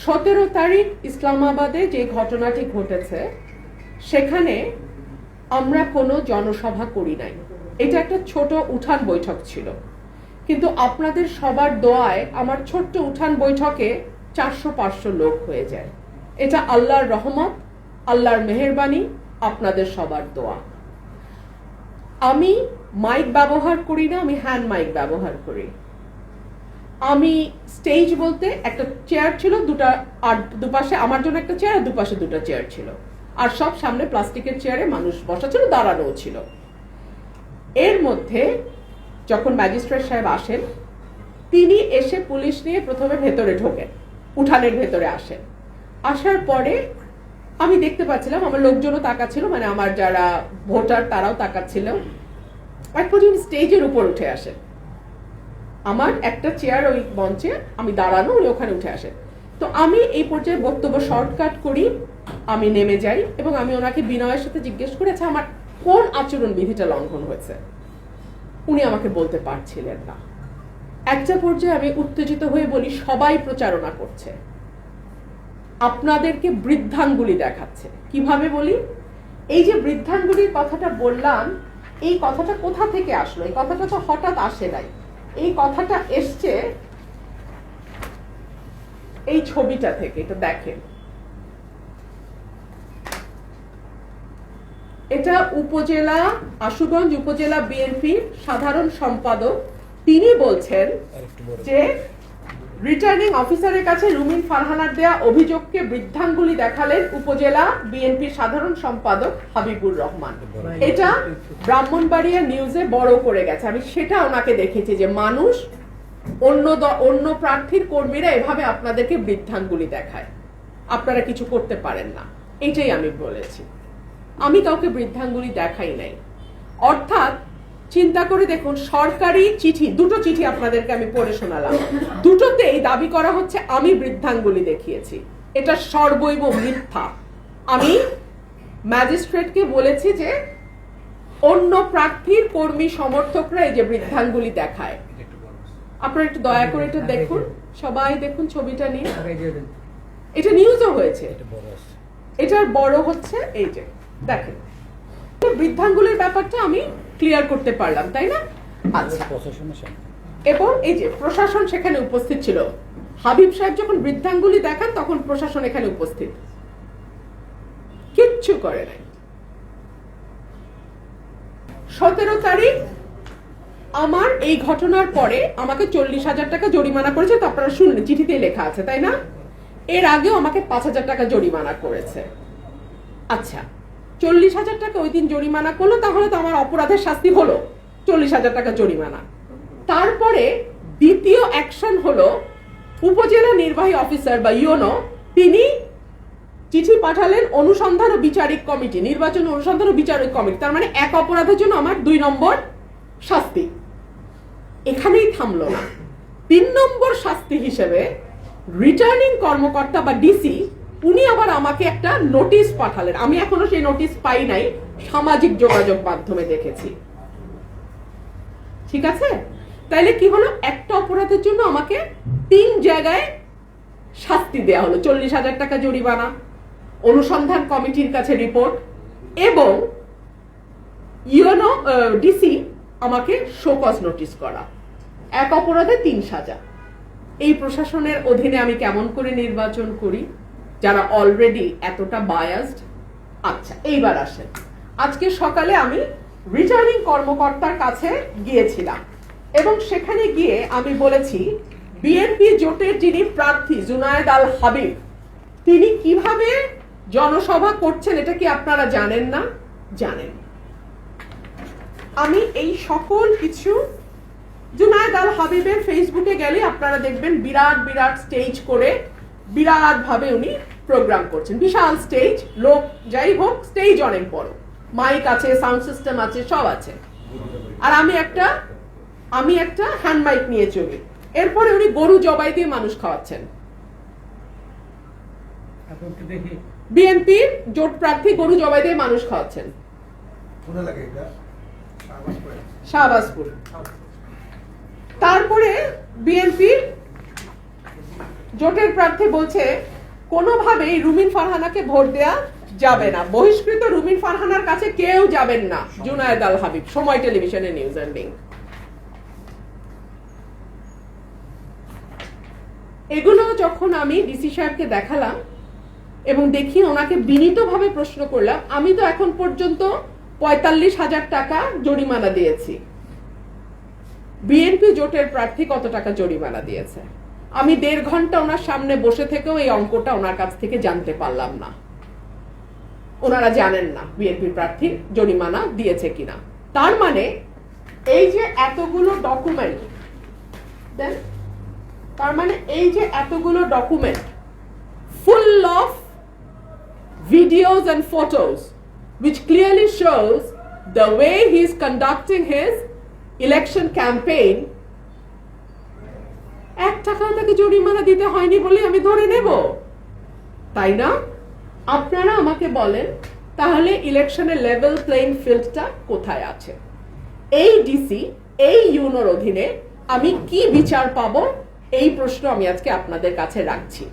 সতেরো তারিখ ইসলামাবাদে যে ঘটনাটি ঘটেছে, সেখানে আমরা কোনো জনসভা করি নাই। এটা একটা ছোট উঠান বৈঠক ছিল। কিন্তু আপনাদের সবার দোয়ায় আমার ছোট্ট উঠান বৈঠকে চারশো পাঁচশো লোক হয়ে যায়। এটা আল্লাহর রহমত, আল্লাহর মেহেরবানি, আপনাদের সবার দোয়া। আমি মাইক ব্যবহার করি না, আমি হ্যান্ড মাইক ব্যবহার করি। আমি স্টেজ বলতে একটা চেয়ার ছিল, দুটা আর দুপাশে, আমার জন্য একটা চেয়ার আর দুপাশে দুটো চেয়ার ছিল। আর সব সামনে প্লাস্টিকের চেয়ারে মানুষ বসা ছিল দাঁড়ানোও ছিল। এর মধ্যে যখন ম্যাজিস্ট্রেট সাহেব আসেন, তিনি এসে পুলিশ নিয়ে প্রথমে ভেতরে ঢোকেন, উঠানের ভেতরে আসেন। আসার পরে আমি দেখতে পাচ্ছিলাম, আমার লোকজনও তাকাচ্ছিল মানে আমার যারা ভোটার, তারাও তাকাচ্ছিল। এক পর্যন্ত স্টেজের উপর উঠে আসেন। আমার একটা চেয়ার ওই মঞ্চে, আমি দাঁড়ানো, উনি ওখানে উঠে আসেন তো আমি এই পর্যায়ে বক্তব্য শর্টকাট করি, আমি নেমে যাই এবং আমি ওনাকে বিনয়ের সাথে জিজ্ঞেস করে আচ্ছা আমার কোন আচরণ বিধিটা লঙ্ঘন হয়েছে? উনি আমাকে বলতে পারছিলেন না। একটা পর্যায়ে আমি উত্তেজিত হয়ে বলি, সবাই প্রচারণা করছে। আপনাদেরকে বৃদ্ধাঙ্গুলি দেখাচ্ছে। কীভাবে বলি? এই যে বৃদ্ধাঙ্গুলির কথাটা বললাম, এই কথাটা কোথা থেকে আসলো? এই কথাটা তো হঠাৎ আসে নাই। এই কথাটা এসছে এই ছবিটা থেকে এটা দেখেন। এটা উপজেলা আশুগঞ্জ উপজেলা বিএনপি সাধারণ সম্পাদক। তিনি বলছেন যে রিটার্নিং অফিসারের কাছে রুমিন ফারহানার দেয়া অভিযোগকে বৃদ্ধাঙ্গুলি দেখালেন উপজেলা বিএনপির সাধারণ সম্পাদক হাবিবুর রহমান। এটা ব্রাহ্মণবাড়িয়া নিউজে বড় করে গেছে। আমি সেটা ওনাকে দেখেছি যে মানুষ, অন্য অন্য প্রার্থীর কর্মীরা এভাবে আপনাদেরকে বৃদ্ধাঙ্গুলি দেখায়। আপনারা কিছু করতে পারেন না। এটাই আমি বলেছি। আমি কাউকে বৃদ্ধাঙ্গুলি দেখাই নাই। অর্থাৎ চিন্তা করে দেখুন, সরকারি চিঠি, দুটো চিঠি আপনাদেরকে আমি পড়ে শোনালাম। দুটোতেই দাবি করা হচ্ছে, আমি বৃদ্ধাঙ্গুলি দেখিয়েছি। এটা সর্বৈব মিথ্যা। আমি ম্যাজিস্ট্রেটকে বলেছি যে, অন্য প্রার্থীর কর্মী সমর্থকরা এই যে বৃদ্ধাঙ্গুলি দেখায়। আপনারা একটু দয়া করে এটা দেখুন। সবাই দেখুন ছবিটা নিয়ে। এটা নিউজও হয়েছে। এটার বড় হচ্ছে, এই যে, দেখেন। বৃদ্ধাঙ্গুলের ব্যাপারটা আমি ক্লিয়ার করতে পারলাম তাই না? আচ্ছা। এবং এই যে প্রশাসন সেখানে উপস্থিত ছিল। হাবিব সাহেব যখন বৃদ্ধাঙ্গুলি দেখান তখন প্রশাসন এখানে উপস্থিত। কিচ্ছু করে নাই। সতেরো তারিখ আমার এই ঘটনার পরে আমাকে চল্লিশ হাজার টাকা জরিমানা করেছে তো আপনারা শুনলেন চিঠিতে লেখা আছে তাই না? এর আগেও আমাকে পাঁচ হাজার টাকা জরিমানা করেছে। আচ্ছা। চল্লিশ হাজার টাকা ওই দিন জরিমানা করল, তাহলে তো আমার অপরাধের শাস্তি হলো। চল্লিশ হাজার টাকা জরিমানা। তারপরে দ্বিতীয় অ্যাকশন হলো উপজেলা নির্বাহী অফিসার বা ইউনো তিনি চিঠি পাঠালেন অনুসন্ধান ও বিচারিক কমিটি, নির্বাচন অনুসন্ধান ও বিচারিক কমিটি। তার মানে এক অপরাধের জন্য আমার দুই নম্বর শাস্তি। এখানেই থামলো না। তিন নম্বর শাস্তি হিসেবে রিটার্নিং কর্মকর্তা বা ডিসি উনি আবার আমাকে একটা নোটিশ পাঠালেন। আমি এখনও সেই নোটিশ পাই নাই, সামাজিক যোগাযোগ মাধ্যমে দেখেছি। ঠিক আছে? তাইলে কি হলো? একটা অপরাধের জন্য আমাকে তিন জায়গায় শাস্তি দেয়া হলো। চল্লিশ হাজার টাকা জরিমানা, অনুসন্ধান কমিটির কাছে রিপোর্ট এবং ইউএনও ডিসি আমাকে শোকজ নোটিশ করা। এক অপরাধে তিন সাজা। এই প্রশাসনের অধীনে আমি কেমন করে নির্বাচন করি? যারা অলরেডি এতটা বায়াসড আচ্ছা এইবার আসেন। আজকে সকালে আমি রিটার্নিং কর্মকর্তার কাছে গিয়েছিলাম এবং সেখানে গিয়ে আমি বলেছি বিএনপি জোটের যিনি প্রার্থী জুনায়েদ আল হাবিব, তিনি কীভাবে জনসভা করছেন এটা কি আপনারা জানেন না? জানেন। আমি এই সকল কিছু জুনায়েদ আল হাবিবের ফেসবুকে গেলে আপনারা দেখবেন বিরাট বিরাট স্টেজ করে বিরাট ভাবে উনি প্রোগ্রাম করছেন। বিশাল স্টেজ লোক যাই হোক স্টেজ অনেক বড়। মাইক আছে সাউন্ড সিস্টেম আছে সব আছে। আর আমি একটা আমি একটা হ্যান্ড মাইক নিয়ে চলি। এরপরে উনি গরু জবাই দিয়ে মানুষ খাওয়াচ্ছেন। বিএনপির জোট প্রার্থী গরু জবাই দিয়ে মানুষ খাওয়াচ্ছেন। শাহবাজপুর। তারপরে বিএনপির জোটের প্রার্থী বলছে কোনোভাবেই রুমিন ফারহানাকে ভোট দেয়া যাবে না। বহিষ্কৃত রুমিন ফারহানার কাছে কেউ যাবেন না। জুনায়েদ আল হাবিব, সময় টেলিভিশনে নিউজ এন্ড এগুলো যখন আমি ডিসি সাহেবকে দেখালাম এবং দেখি ওনাকে বিনীতভাবে প্রশ্ন করলাম, আমি তো এখন পর্যন্ত পঁয়তাল্লিশ হাজার টাকা জরিমানা দিয়েছি। বিএনপি জোটের প্রার্থী কত টাকা জরিমানা দিয়েছে? আমি দেড় ঘণ্টা ওনার সামনে বসে থেকেও এই অঙ্কটা ওনার কাছ থেকে জানতে পারলাম না। ওনারা জানেন না বিএনপি প্রার্থীর জরিমানা দিয়েছে কিনা। তার মানে এই যে এতগুলো ডকুমেন্ট দেন, তার মানে এই যে এতগুলো document full of videos and photos, which clearly shows the way he is conducting his election campaign, এক তাকে জরিমানা দিতে হয়নি বলে আমি ধরে নেব। তাই না? আপনারা আমাকে বলেন, তাহলে ইলেকশনের লেভেল প্লেইং ফিল্ডটা কোথায় আছে? এই ডিসি এই ইউনোর অধীনে আমি কি বিচার পাবো? এই প্রশ্ন আমি আজকে আপনাদের কাছে রাখছি।